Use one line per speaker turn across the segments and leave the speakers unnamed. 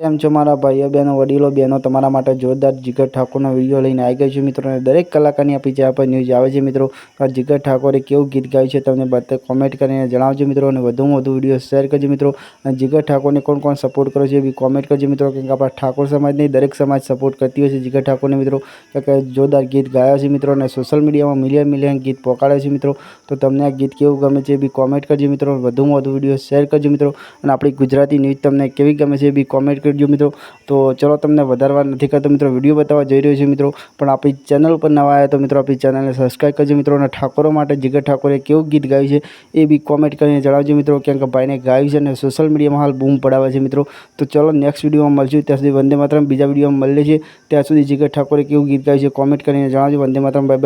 કેમ છો મારા ભાઈઓ બહેનો, વડીલો બહેનો, તમારા માટે જોરદાર જીગર ઠાકોરનો વીડિયો લઈને આવી ગયો છું મિત્રો દરેક કલાકારની આપણી જે પર ન્યૂઝ આવે છે મિત્રો જીગર ઠાકોરે કેવું ગીત ગાયું છે તમને બધા કોમેન્ટ કરીને જણાવજો મિત્રો, અને વધુમાં વધુ વીડિયો શેર કરજો મિત્રો, અને જીગર ઠાકોરને કોણ કોણ સપોર્ટ કરો છે એ બી કોમેન્ટ કરજો મિત્રો કે આપણા ઠાકોર સમાજની દરેક સમાજ સપોર્ટ કરતી હોય છે જીગર ઠાકોરને મિત્રો કે જોરદાર ગીત ગાયા છે મિત્રો, અને સોશિયલ મીડિયામાં મિલિયન મિલિયન ગીત પહોંચાડે છે મિત્રો, તો તમને આ ગીત કેવું ગમે છે એ બી કોમેન્ટ કરજો મિત્રો, વધુમાં વધુ વીડિયો શેર કરજો મિત્રો, અને આપણી ગુજરાતી ન્યૂઝ તમને કેવી ગમે છે એ બી કોમેન્ટ કરજો મિત્રો, તો ચલો તમને વધારવા નથી કરતો મિત્રો, વીડિયો બતાવવા જઈ રહ્યો છે મિત્રો, પણ આપણી ચેનલ પર નવા આવ્યા તો મિત્રો આપણી ચેનલને સબસ્ક્રાઈબ કરજો મિત્રો, અને ઠાકોરો માટે જીગર ઠાકોરે કેવું ગીત ગાયું છે એ બી કોમેન્ટ કરીને જણાવજો મિત્રો, કેમ કે ભાઈને ગાયું છે અને સોશિયલ મીડિયામાં હાલ બૂમ પડાવે છે મિત્રો. તો ચલો નેક્સ્ટ વિડીયોમાં મળશું, ત્યાં સુધી વંદે માત્રમ, બીજા વિડીયોમાં મળીએ છીએ, ત્યાં સુધી જીગર ઠાકોરે કેવું ગીત ગાયું છે કોમેન્ટ કરીને જણાવજો, વંદે માત્રમ બાય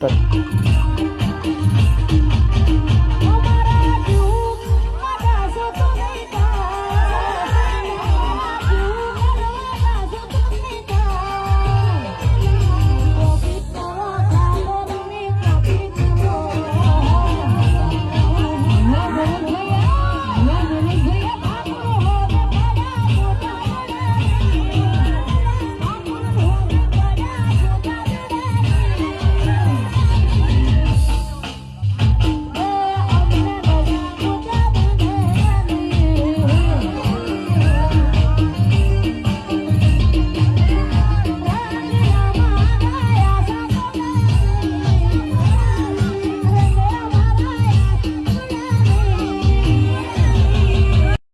બાય